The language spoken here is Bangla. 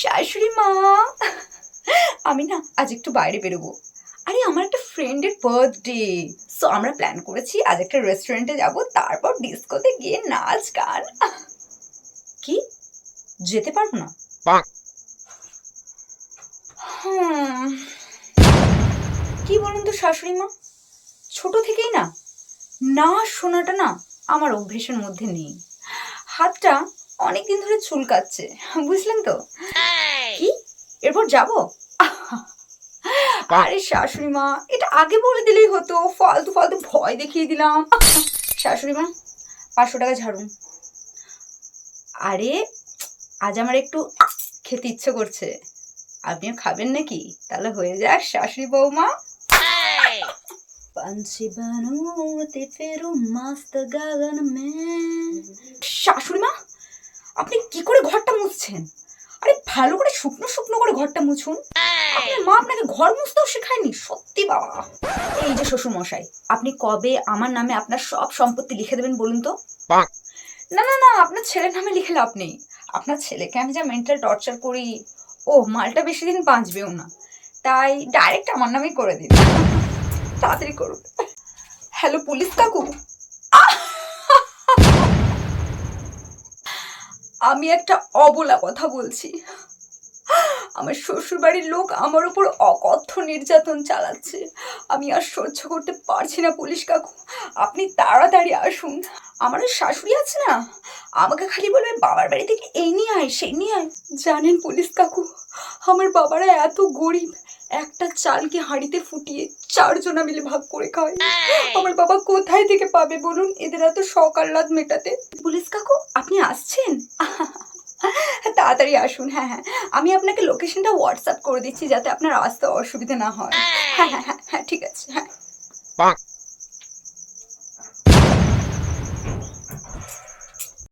শাশুড়ি মা। আমি না আজ একটু বাইরে বেরোবো। আরে আমার একটা ফ্রেন্ডের বার্থডে সো আমরা প্ল্যান করেছি আজ একটা রেস্টুরেন্টে যাব তারপর ডিস্কোতে গিয়ে নাচ গান। কি? যেতে পারব না? কি বলুন তো শাশুড়ি মা? ছোট থেকেই না না শোনাটা না আমার অভ্যেসের মধ্যে নেই। হাতটা অনেকদিন ধরে চুলকাচ্ছে বুঝলেন তো কি এরপর যাব আরে শাশুড়ি মা এটা আগে বলে দিলেই হতো ফালতু ফালতু ভয় দেখিয়ে দিলাম শাশুড়ি মা পাঁচশো টাকা ঝাড়ুন আরে আজ আমার একটু খেতে ইচ্ছে করছে আপনিও খাবেন নাকি তাহলে হয়ে যাক শাশুড়ি বৌমা पंछी बनूते फेरू मस्त गगन में শাশুড়ি মা মুছছেন আরে ভালো করে শুকনো শুকনো করে ঘরটা মুছুন। আপনার মা আপনাকে ঘর মুছতেও শেখায়নি সত্যি বাবা। এই যে শ্বশুর মশাই আপনি কবে আমার নামে আপনার সব সম্পত্তি লিখে দেবেন বলুন তো? না না না আপনার ছেলের নামে লিখে লাভ নেই। আপনার ছেলেকে আমি যা মেন্টাল টর্চার করি ও মালটা বেশি দিন বাঁচবেও না। তাই ডাইরেক্ট আমার নামেই করে দিন। তাড়াতাড়ি করুন। হ্যালো পুলিশ কাকু। আমি একটা অবলা কথা বলছি। আমার শ্বশুর বাড়ির লোক আমার উপর অকথ্য নির্যাতন চালাচ্ছে। আমি আর সহ্য করতে পারছি না পুলিশ কাকু। আপনি তাড়াতাড়ি আসুন। আমার শাশুড়ি আছে না? আমাকে খালি বলবে বাবার বাড়ি থেকে এই নিয়ে আয় সেই নিয়ে আয়। জানেন পুলিশ কাকু, আমার বাবারা এত গরিব। একটা চালকে হাঁড়িতে ফুটিয়ে চারজনা মিলে ভাগ করে খাওয়াই আমার বাবা কোথায় থেকে পাবে বলুন? এদের এত শখ আহ্লাদ মেটাতে। পুলিশ কাকু আপনি আসছেন? তাড়াতাড়ি আসুন। হ্যাঁ হ্যাঁ আমি আপনাকে লোকেশনটা হোয়াটসঅ্যাপ করে দিচ্ছি যাতে আপনার আসতে অসুবিধা না হয়। হ্যাঁ হ্যাঁ হ্যাঁ হ্যাঁ ঠিক আছে হ্যাঁ।